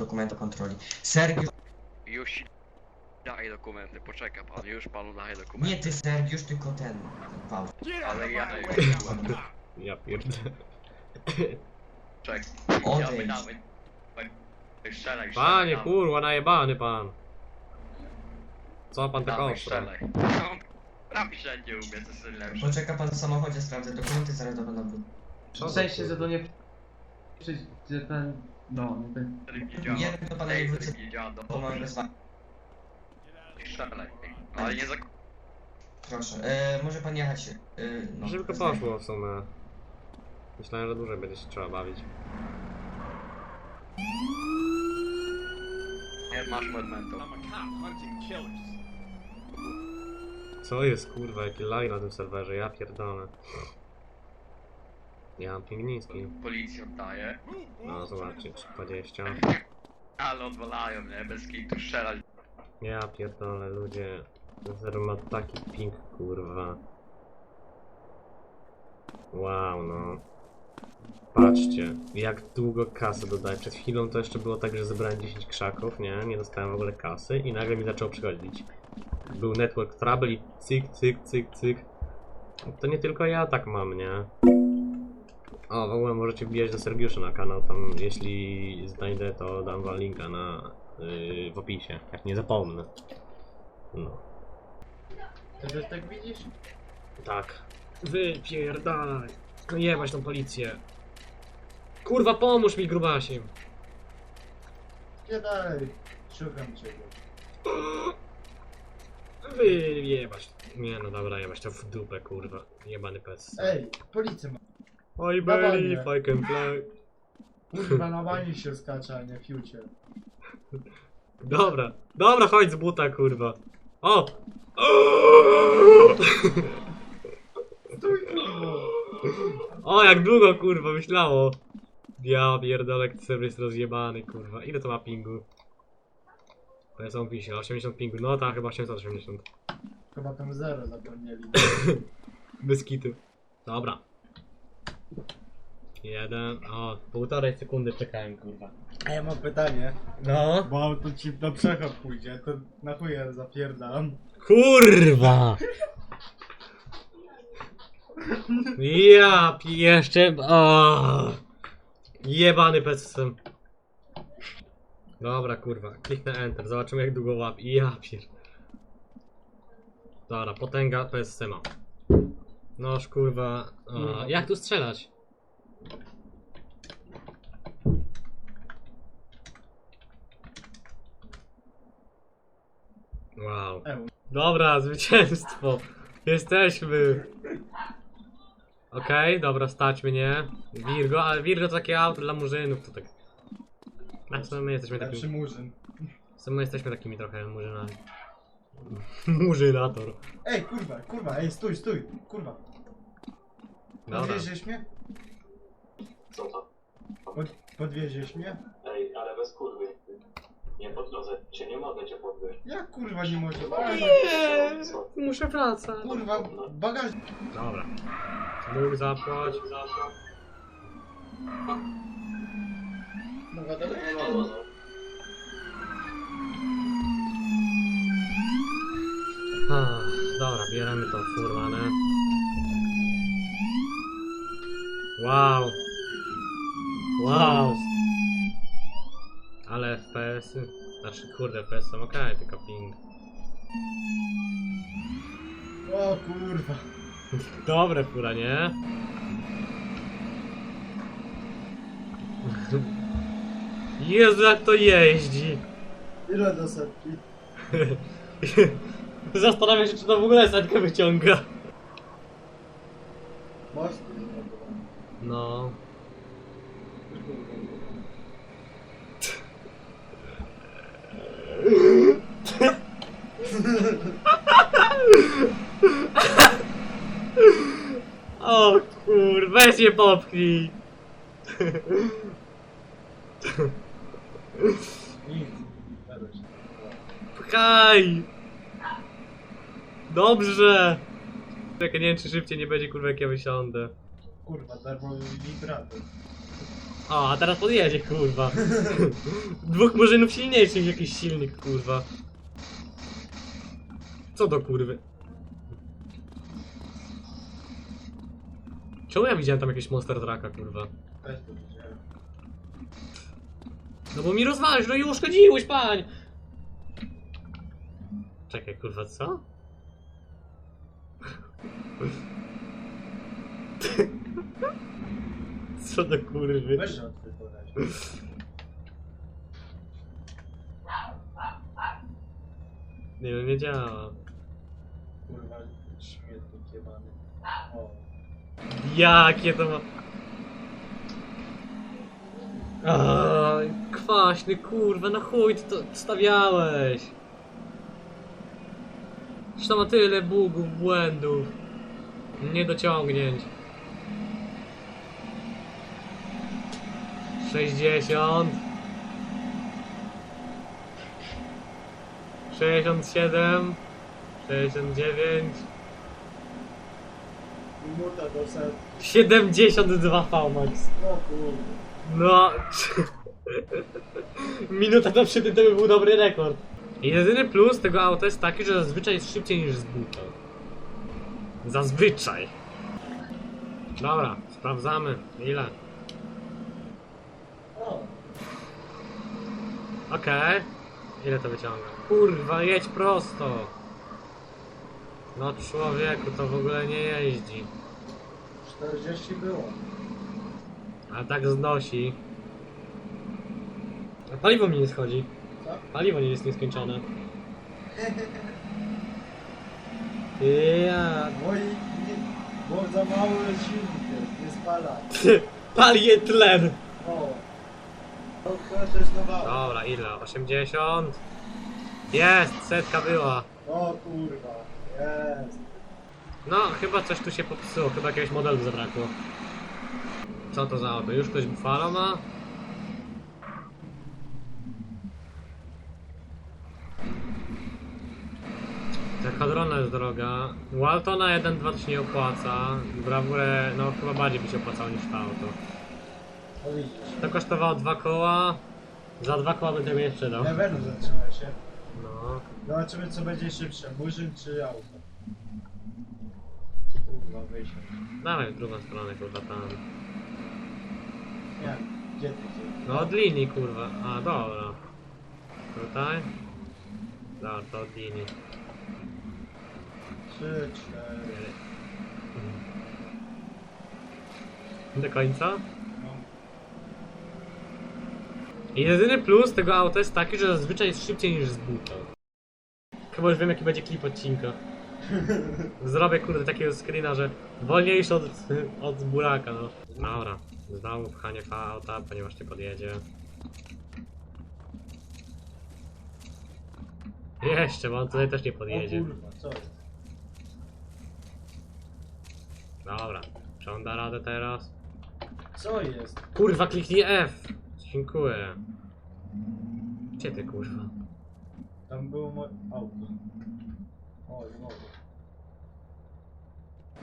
dokumentu kontroli. Sergiusz, Już ci daję dokumenty, poczeka pan, już panu daję nie dokumenty. ty Sergiusz, tylko ten. Paweł. Ale ja Ja pierdolę. czek. Odejdź. Dawaj, dawaj. Strzelaj. Panie kurwa, najebany pan. Co pan tak Dawaj, ostro? strzelaj. Tam wszędzie umie, to jest lepsze. Poczeka pan w samochodzie, sprawdzę dokumenty, zaraz do pana wrócę. Co W za sensie, kurwa? że to nie... Że ten... No. Nie działa. Nie, do pana nie wrócę, bo mamy wezwanie. Strzelaj. Ale nie za... Proszę, e, może pan jechać. E, no, Szybko wezwanie. poszło w sumie. Myślałem, że dłużej będzie się trzeba bawić. Nie masz medmentu. Co jest kurwa, jaki lag na tym serwerze, ja pierdolę. Ja mam ping niski. Policja oddaje. No zobaczcie, 20. Ale odwalają, nie? Bez kitu strzelać. Ja pierdolę, ludzie. Serwer ma taki ping kurwa. Wow, no. Patrzcie, jak długo kasy dodaję. Przed chwilą to jeszcze było tak, że zebrałem 10 krzaków, nie? Nie dostałem w ogóle kasy i nagle mi zaczęło przychodzić. Był network trouble i cyk, cyk, cyk, cyk. To nie tylko ja tak mam, nie? O, w ogóle możecie wbijać do Sergiusza na kanał, tam jeśli znajdę to dam wam linka na, yy, w opisie, jak nie zapomnę. No. Ty też tak widzisz? Tak. Wypierdalaj. Jebać tą policję. Kurwa, pomóż mi, grubasie. Nie dalej. Szukam ciebie. Wyjebać. Nie no dobra, jebać to w dupę, kurwa. Jebany pes. Ej, policja ma. I believe I can fly. Kurwa, na bani się skacze, a nie fiucie. Dobra, dobra, chodź z buta, kurwa. O! Stój, kurwa! O, jak długo, kurwa, myślało. Ja pierdolę, jak serwer jest rozjebany, kurwa. Ile to ma pingu? To jest on pisze, 80 pingu. No tak, chyba 880. Chyba tam zero zapomnieli. Bez kitu. Dobra. Jeden, o, półtorej sekundy czekałem, kurwa. A ja mam pytanie. No. Bo auto ci na przechod pójdzie, to na chuj ja zapierdalam. Kurwa! Ja pi- jeszcze. O! Jebany pesem. Dobra, kurwa. Kliknę Enter. Zobaczymy jak długo łap. Ja pier. Dobra, potęga PSM-a. Noż kurwa. O, jak tu strzelać? Wow. Eł. Dobra, zwycięstwo. Jesteśmy. Okej, dobra, stać mnie. Virgo, ale Virgo to takie auto dla murzynów, to tak. A co my jesteśmy Lepszy takimi. murzyn. Co my jesteśmy takimi trochę murzynami. Murzynator. Ej, kurwa, kurwa, ej, stój, stój, kurwa. Dobra. Podwieziesz mnie? Co to? Pod, podwieziesz mnie? Ej, ale bez kurwy. Nie podwiozę cię, nie mogę cię podwieźć. Jak kurwa nie może? Nie, muszę wracać. Kurwa, bagaż... Dobra. Mógł zapłać. No wiadomo. Ah, dobra, bierzemy tą furmanę. Wow. Wow. Ale FPS-y. Znaczy, kurde, FPS są okej, tylko ping. O kurwa. Dobre fura, nie? Jezu, jak to jeździ! Ile do setki? Zastanawiam się, czy to w ogóle setkę wyciąga. Masz? No. O kur, weź je popchnij. Pchaj! Dobrze! Czekaj, nie wiem czy szybciej nie będzie kurwa jak ja wysiądę. Kurwa, darmowy wibrator. O, a teraz podjedzie, kurwa. Dwóch murzynów silniejszych, jakiś silnik, kurwa. Co do kurwy? Czemu ja widziałem tam jakiegoś monster trucka, kurwa? Też to widziałem. No bo mi rozwalisz, no i uszkodziłeś, pań! Czekaj, kurwa, co? Co do kurwy? Weź. Nie no, nie działa. Kurwa, śmietnik jebany. O. Jakie to ma... Aj, kwaśny, kurwa, na chuj ty to stawiałeś. Zresztą ma tyle bugów, błędów, niedociągnięć. 60 67 69 Minuta do set. 72 VMAX. O kurwa. No. Minuta do przodu to by był dobry rekord. Jedyny plus tego auta jest taki, że zazwyczaj jest szybciej niż z buta. Zazwyczaj. Dobra, sprawdzamy. Ile? O. Okej. Ile to wyciąga? Kurwa, jedź prosto. No człowieku, to w ogóle nie jeździ. 40 było. A tak znosi. A paliwo mi nie schodzi. Co? Paliwo nie jest nieskończone. Ja. Bo i nie, bo za mały silnik jest, nie spala. Palię tlen! O. To to jest nowa. Dobra, ile? 80? Jest, setka była. O kurwa. Jest. No, chyba coś tu się popsuło, chyba jakiegoś modelu zabrakło. Co to za auto? Już ktoś Buffalo ma? Ta kadrona jest droga. Waltona 1.2 to się nie opłaca. Bravurę, no chyba bardziej by się opłacało niż to auto. To kosztowało dwa koła. Za dwa koła będę mnie sprzedał. Neveru zatrzymaj się. No. Zobaczymy co będzie szybsze, murzyn czy auto. Kurwa, wyjść. Dawaj w drugą stronę, kurwa, tam. Nie, gdzie ty gdzie? No od linii, kurwa. A, dobra. Tutaj? Dobra, to od linii. Trzy, cztery. Do końca? Jedyny plus tego auta jest taki, że zazwyczaj jest szybciej niż z buta. Chyba już wiem jaki będzie klip odcinka. Zrobię kurde takiego screena, że wolniejszy od, od buraka, no. Dobra, znowu pchanie fa auta, ponieważ nie podjedzie. Jeszcze, bo on tutaj też nie O podjedzie. kurwa, co jest? Dobra, czy on da radę teraz? Co jest? Kurwa, kliknij F! Dziękuję. Gdzie ty kurwa? Tam było moje auto. O, mogę.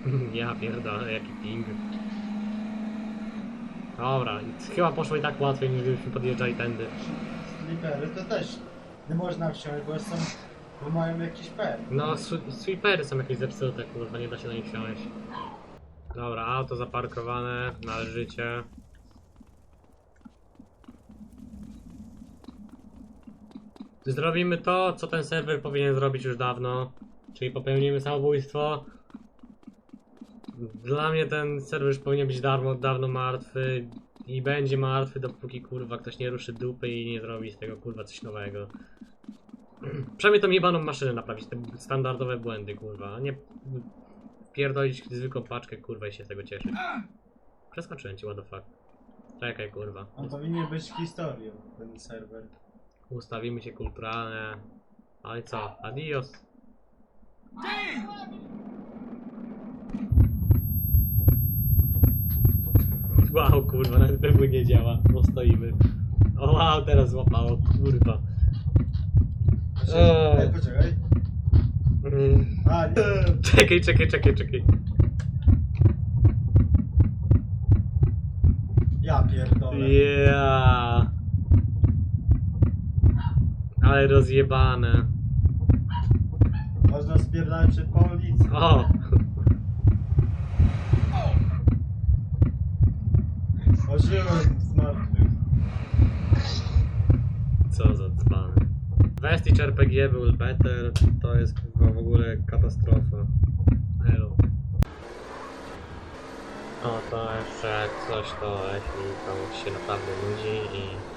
Ja pierdolę, jaki ping. Dobra, chyba poszło i tak łatwiej niż gdybyśmy podjeżdżali tędy. Slipery to też nie można wsiąść, bo są, bo mają jakiś per. No, sweepery są jakieś zepsute, kurwa, nie da się na nich wsiąść. Dobra, auto zaparkowane, należycie. Zrobimy to, co ten serwer powinien zrobić już dawno, czyli popełnimy samobójstwo. Dla mnie ten serwer już powinien być dawno, dawno martwy i będzie martwy, dopóki kurwa ktoś nie ruszy dupy i nie zrobi z tego kurwa coś nowego. Przynajmniej tą jebaną maszynę naprawić, te standardowe błędy, kurwa, nie pierdolić zwykłą paczkę, kurwa, i się z tego cieszyć. Przeskoczyłem ci, what the fuck. Czekaj, kurwa. On powinien być historią, ten serwer. Ustawimy się kulturalnie. Ale co? Adios. Wow, kurwa, nawet pewnie nie działa, bo stoimy. O wow, teraz złapało, kurwa. Eee. Ej, poczekaj. Mm. A, nie. Czekaj, czekaj, czekaj, czekaj. Ja pierdolę. dole. Ja. Ale rozjebane. Można spierdalać przed policją. O! Ożyłem z martwych. Co za dzbany. Vestige RPG był better, to jest kurwa w ogóle katastrofa. Elo. O, to jeszcze coś to jeśli komuś się naprawdę nudzi i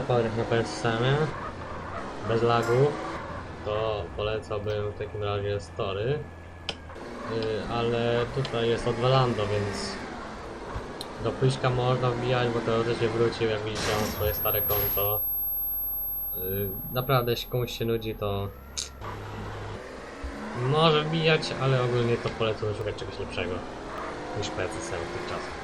pograć na PSM bez lagu, to polecałbym w takim razie Story. Yy, ale tutaj jest od Velando, więc do Pyśka można wbijać, bo się wrócił, jak widzicie, mam swoje stare konto. Yy, Naprawdę, jeśli komuś się nudzi, to może wbijać, ale ogólnie to polecam szukać czegoś lepszego niż PCSM w tych czasach.